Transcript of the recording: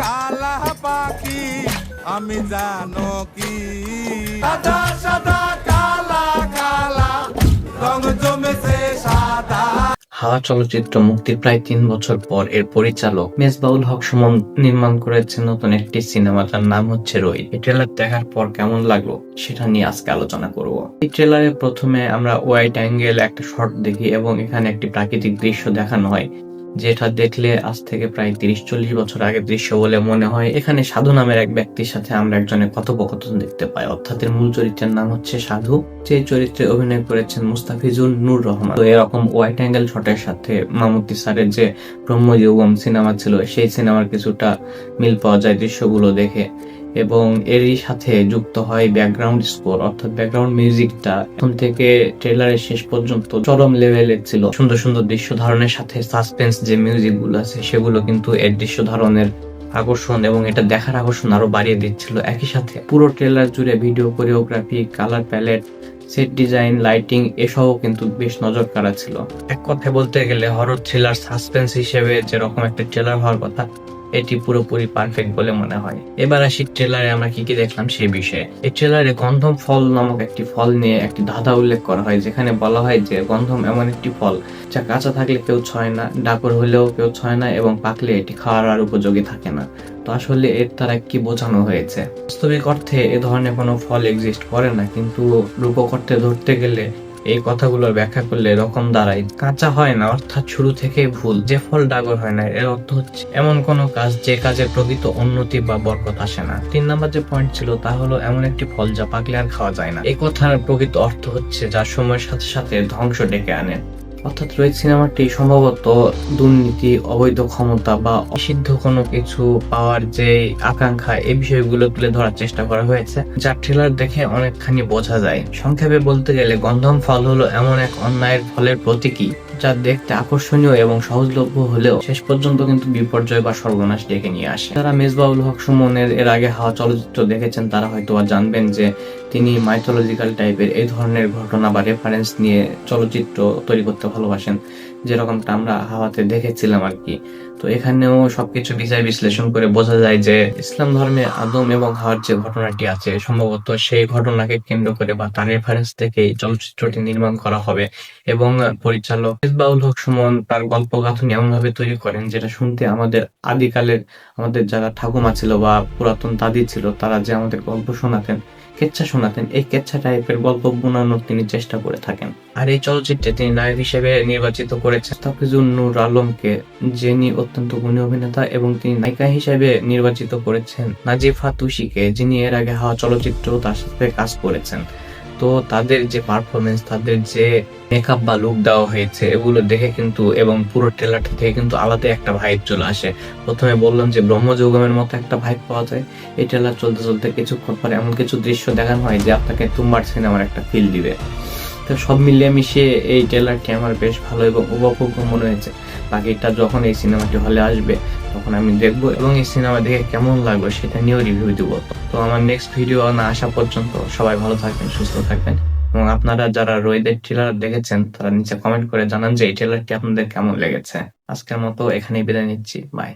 কালা পাখি আমি জানো কি? সাদা সাদা কালা কালা রং জমেছে সাদা। হাওয়া চলচ্চিত্র মুক্তির প্রায় তিন বছর পর এর পরিচালক মেজবাউল হক সুমন নির্মাণ করেছেন নতুন একটি সিনেমা তার নাম হচ্ছে রই এই ট্রেলার দেখার পর কেমন লাগল সেটা নিয়ে আজকে আলোচনা করব। এই ট্রেলারে প্রথমে আমরা ওয়াইড অ্যাঙ্গেল একটা শট দেখি এবং এখানে একটি প্রাকৃতিক দৃশ্য দেখানো হয়। যেটা দেখলে আজ থেকে প্রায় তিরিশ চল্লিশ বছর আগের দৃশ্য বলে মনে হয়। এখানে সাধু নামের এক ব্যক্তির সাথে আমরা একজনের কথোপকথন দেখতে পাই। অর্থাৎ এর মূল চরিত্রের নাম হচ্ছে সাধু। যে চরিত্রে অভিনয় করেছেন মুস্তাফিজুর নূর রহমান। তো এরকম ওয়াইট অ্যাঙ্গেল শটের সাথে মামুতি স্যারের যে ব্রহ্মযুগম সিনেমা ছিল, সেই সিনেমার কিছুটা মিল পাওয়া যায় দৃশ্যগুলো দেখে। এবং এরই সাথে যুক্ত হয় ব্যাকগ্রাউন্ড স্কোর অর্থাৎ ব্যাকগ্রাউন্ড মিউজিকটা প্রথম থেকে ট্রেলারের শেষ পর্যন্ত চরম লেভেলের ছিল। সুন্দর সুন্দর দৃশ্য ধারণের সাথে সাসপেন্স যে মিউজিকগুলো আছে, সেগুলো কিন্তু এর দৃশ্য ধারণের আকর্ষণ এবং এটা দেখার আকর্ষণ আরও বাড়িয়ে দিচ্ছিল। একই সাথে পুরো ট্রেলার জুড়ে video choreography colour palette set design lighting এসবও কিন্তু বেশ নজর কাড়া ছিল। এক কথায় বলতে গেলে হরর থ্রিলার সাসপেন্স হিসেবে যেরকম একটা ট্রেলার হওয়ার কথা এটি পুরোপুরি পারফেক্ট বলে মনে হয়। এবার আসি ট্রেলারে আমরা কি কি দেখলাম সেই বিষয়ে। এই ট্রেলারে গন্ধম ফল নামক একটি ফল নিয়ে একটি ধাঁধা উল্লেখ করা হয়, যেখানে বলা হয় যে গন্ধম এমন একটি ফল যা কাঁচা থাকলে কেউ ছয় না, ডাকর হলেও কেউ ছয় না এবং পাকলে এটি খাওয়ার আর উপযোগী থাকে না। তো আসলে এর দ্বারা কি বোঝানো হয়েছে? বাস্তবিক অর্থে এ ধরনের কোনো ফল এক্সিস্ট করে না, কিন্তু রূপক অর্থে ধরতে গেলে এই কথাগুলোর ব্যাখ্যা করলে এরকম দাঁড়ায়। কাঁচা হয় না, অর্থাৎ শুরু থেকে ভুল। যে ফল ডাগর হয় না, এর অর্থ হচ্ছে এমন কোন কাজ যে কাজে প্রকৃত উন্নতি বা বরকত আসে না। তিন নাম্বার যে পয়েন্ট ছিল, তা হলো এমন একটি ফল যা পাকলে আর খাওয়া যায় না। এই কথার প্রকৃত অর্থ হচ্ছে যা সময়ের সাথে সাথে ধ্বংস ডেকে আনে। অর্থাৎ রোহিত সিনেমাটি সম্ভবত দুর্নীতি, অবৈধ ক্ষমতা বা অসিদ্ধ কোনো কিছু পাওয়ার যে আকাঙ্ক্ষা, এই বিষয়গুলো তুলে ধরার চেষ্টা করা হয়েছে। যা ট্রেলার দেখে অনেকখানি বোঝা যায়। সংক্ষেপে বলতে গেলে গন্ধম ফল হলো এমন এক অন্যায়ের ফলের প্রতীকী। যা দেখতে আকর্ষণীয় এবং সহজলভ্য হলেও শেষ পর্যন্ত কিন্তু বিপর্যয় বা সর্বনাশ ডেকে নিয়ে আসে। যারা মেজবাউল হক সুমনের এর আগে হাওয়া চলচ্চিত্র দেখেছেন, তারা হয়তো জানবেন যে তিনি মাইথোলজিক্যাল টাইপের এই ধরনের ঘটনা বা রেফারেন্স নিয়ে চলচ্চিত্র তৈরি করতে ভালোবাসেন। যেরকমটা আমরা হাওয়াতে দেখেছিলাম আর কি। তো এখানেও সবকিছু বিচার বিশ্লেষণ করে বোঝা যায় যে ইসলাম ধর্মে আদম এবং হাওয়ার যে ঘটনাটি আছে, সম্ভবত সেই ঘটনাকে কেন্দ্র করে বা তার রেফারেন্স থেকে চলচ্চিত্রটি নির্মাণ করা হবে এবং পরিচালক ইসবাউল হক সুমন তার গল্প গাঁথনি এমন ভাবে তৈরি করেন যেটা শুনতে আমাদের আদিকালের, আমাদের যারা ঠাকুমা ছিল বা পুরাতন দাদি ছিল, তারা যে আমাদের গল্প শোনাতেন কেচ্ছা শোনাতেন, এই কেচ্ছা টাইপের গল্প বোনানোর তিনি চেষ্টা করে থাকেন। আর এই চলচ্চিত্রে তিনি নায়ক হিসেবে নির্বাচিত করেছেন তাফিজুর নূর আলমকে, যিনি অত্যন্ত গুণী অভিনেতা এবং তিনি নায়িকা হিসেবে নির্বাচিত করেছেন নাজিফা তুষিকে, যিনি এর আগে হাওয়া চলচ্চিত্র তার সাথে কাজ করেছেন। তো তাদের যে পারফরমেন্স তাদের যে মেকআপ বা লুক দেওয়া হয়েছে, এগুলো দেখে কিন্তু এবং পুরো ট্রেলারটা থেকে কিন্তু আলাদা একটা ভাইব চলে আসে। প্রথমে বললাম যে ব্রহ্মযৌগমের মতো একটা ভাইব পাওয়া যায়। এই ট্রেলার চলতে চলতে কিছুক্ষণ পরে এমন কিছু দৃশ্য দেখানো হয় যে আপনাকে তুম্বার সিনেমার একটা ফিল দিবে। তো সব মিলিয়ে মিশিয়ে এই ট্রেলারটি আমার বেশ ভালো এবং উপভোগ্য মনে হয়েছে। বাকিটা যখন এই সিনেমাটি হলে আসবে, তখন আমি দেখব এবং এই সিনেমা দেখে কেমন লাগবে সেটা নিয়েও রিভিউ দেব। তো আমার নেক্সট ভিডিও না আসা পর্যন্ত সবাই ভালো থাকবেন, সুস্থ থাকবেন এবং আপনারা যারা রোহিতের ট্রেলার দেখেছেন, তারা নিচে কমেন্ট করে জানান যে এই ট্রেলারটি আপনাদের কেমন লেগেছে। আজকের মতো এখানেই বিদায় নিচ্ছি। বাই